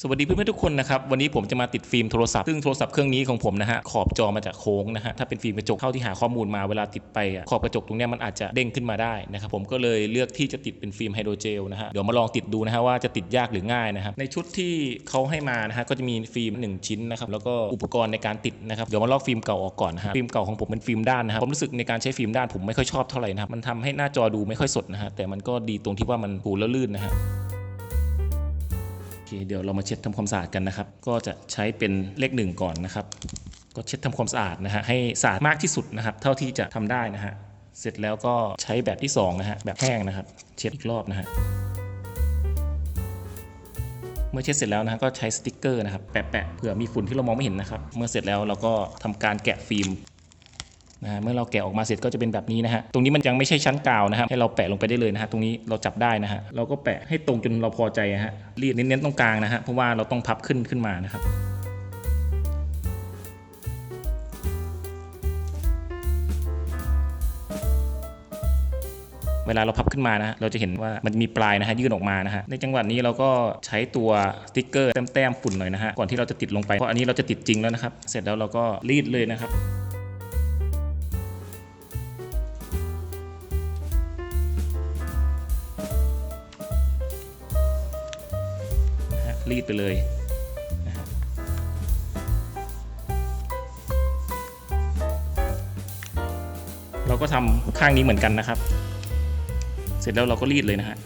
สวัสดีเพื่อนๆทุกคนนะครับวันนี้ผมจะมาติดฟิล์มโทรศัพท์ซึ่งโทรศัพท์เครื่องนี้ของผมนะฮะขอบจอมาจากโค้งนะฮะถ้าเป็นฟิล์มกระจกเท่าที่หาข้อมูลมาเวลาติดไปอะขอบกระจกตรงเนี้ยมันอาจจะเด้งขึ้นมาได้นะครับผมก็เลยเลือกที่จะติดเป็นฟิล์มไฮโดรเจลนะฮะเดี๋ยวมาลองติดดูนะฮะว่าจะติดยากหรือง่ายนะครับในชุดที่เขาให้มานะฮะก็จะมีฟิล์มหนึ่งชิ้นนะครับแล้วก็อุปกรณ์ในการติดนะครับเดี๋ยวมาลอกฟิล์มเก่าออกก่อนนะฮะฟิล์มเก่าของผมเป็นฟิล์มด้านนะครับผมรู้สึกในการใช้ฟิล์มด้านผมไม่ค่อยชอบเท่าไหร่นะครับมันทำให้หน้าจอดูไม่ค่อยสดนะฮะแต่มันก็ดีตรงที่ว่ามันถูแล้วลื่นนะฮะ เคเดี๋ยวเรามาเช็ดทำความสะอาดกันนะครับ ก็จะใช้เป็นเลขหนึ่งก่อนนะครับ ก็เช็ดทำความสะอาดนะฮะให้สะอาดมากที่สุดนะครับ เท่าที่จะทำได้นะฮะเสร็จแล้วก็ใช้แบบที่สองนะฮะแบบแห้งนะครับ เช็ดอีกรอบนะฮะเมื่อเช็ดเสร็จแล้วนะก็ใช้สติกเกอร์นะครับแปะๆเผื่อมีฝุ่นที่เรามองไม่เห็นนะครับ เมื่อเสร็จแล้วเราก็ทำการแกะฟิล์ม นะฮะเมื่อเราแกะออกมาเสร็จก็จะเป็นแบบนี้นะฮะตรงนี้มันยังไม่ใช่ชั้นกาวนะครับให้เราแปะลงไปได้เลยนะฮะตรงนี้เราจับได้นะฮะเราก็แปะให้ตรงจนเราพอใจฮะรีดเน้นๆตรงกลางนะฮะเพราะว่าเราต้องพับขึ้นขึ้นมานะครับเวลาเราพับขึ้นมานะฮะเราจะเห็นว่ามันมีปลายนะฮะยื่นออกมานะฮะ ในจังหวะนี้เราก็ใช้ตัวสติ๊กเกอร์แต้มๆฝุ่นหน่อยนะฮะ ก่อนที่เราจะติดลงไป เพราะอันนี้เราจะติดจริงแล้วนะครับ เสร็จแล้วเราก็รีดเลยนะครับ รีดไปเลยเราก็ทำข้างนี้เหมือนกันนะครับ เสร็จแล้วเราก็รีดเลยนะฮะ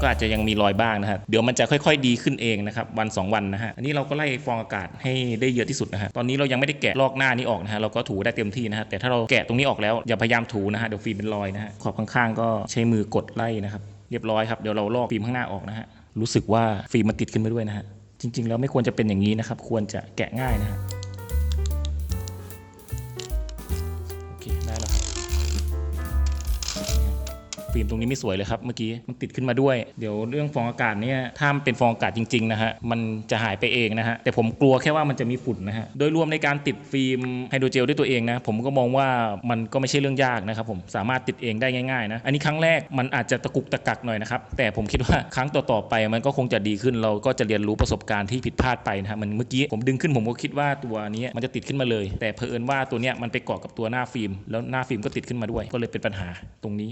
ก็อาจจะยังมีรอยบ้างนะฮะเดี๋ยวมันจะค่อยๆ ดีขึ้นเองนะครับวัน 2 วันนะฮะอันนี้เราก็ไล่ฟองอากาศให้ได้เยอะที่สุดนะฮะตอนนี้เรายังไม่ได้แกะลอกหน้านี้ออกนะฮะเราก็ถูได้เต็มที่นะฮะแต่ถ้าเราแกะตรงนี้ออกแล้วอย่าพยายามถูนะฮะเดี๋ยวฟิล์มเป็นรอยนะฮะขอบข้างๆก็ใช้มือกดไล่นะครับเรียบร้อยครับเดี๋ยวเราลอกฟิล์มข้างหน้าออกนะฮะรู้สึกว่าฟิล์มมันติดขึ้นมาด้วยนะฮะจริง ๆ แล้วไม่ควรจะเป็นอย่างนี้นะครับควรจะแกะง่ายนะฮะ ฟิล์มตรงนี้ไม่สวยเลยครับเมื่อกี้มันติดขึ้นมาด้วย เดี๋ยวเรื่องฟองอากาศเนี่ยถ้ามันเป็นฟองอากาศจริงๆนะฮะมันจะหายไปเองนะฮะแต่ผมกลัวแค่ว่ามันจะมีฝุ่นนะฮะโดยรวมในการติดฟิล์มไฮโดรเจลด้วยตัวเองนะผมก็มองว่ามันก็ไม่ใช่เรื่องยากนะครับผมสามารถติดเองได้ง่ายๆนะอันนี้ครั้งแรกมันอาจจะตะกุกตะกักหน่อยนะครับแต่ผมคิดว่าครั้งต่อๆไปมันก็คงจะดีขึ้นเราก็จะเรียนรู้ประสบการณ์ที่ผิดพลาดไปนะฮะมันเมื่อกี้ผมดึงขึ้นผมก็คิดว่าตัวนี้มันจะติดขึ้นมาเลย แต่เผอิญว่าตัวเนี้ยมันไปเกาะกับตัวหน้าฟิล์มแล้วหน้าฟิล์มก็ติดขึ้นมาด้วย ก็เลยเป็นปัญหาตรงนี้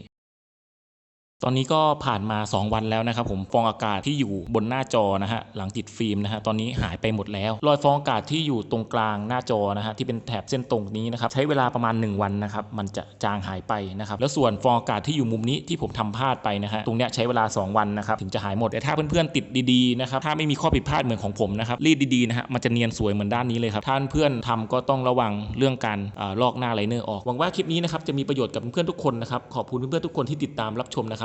ตอนนี้ก็ผ่านมา 2 วันแล้วนะครับผมฟองอากาศที่อยู่บนหน้าจอนะฮะหลังติดฟิล์มนะฮะตอนนี้หายไปหมดแล้ว รอยฟองอากาศที่อยู่ตรงกลางหน้าจอนะฮะที่เป็นแถบเส้นตรงนี้นะครับใช้เวลาประมาณ 1 วันนะครับมันจะจางหายไปนะครับแล้วส่วนฟองอากาศที่อยู่มุมนี้ที่ผมทำพลาดไปนะฮะตรงเนี้ยใช้เวลา 2 วันนะครับถึงจะหายหมดแต่ถ้าเพื่อนๆติดดีๆนะครับถ้าไม่มีข้อผิดพลาดเหมือนของผมนะครับรีดดีๆนะฮะมันจะเนียนสวยเหมือนด้านนี้เลยครับท่านเพื่อนทำก็ต้องระวังเรื่องการลอกหน้าไลเนอร์ออกหวังว่าคลิปนี้นะครับจะมีประโยชน์กับเพื่อนๆทุกคนนะครับขอบคุณเพื่อนๆทุกคนที่ติดตามรับชมนะ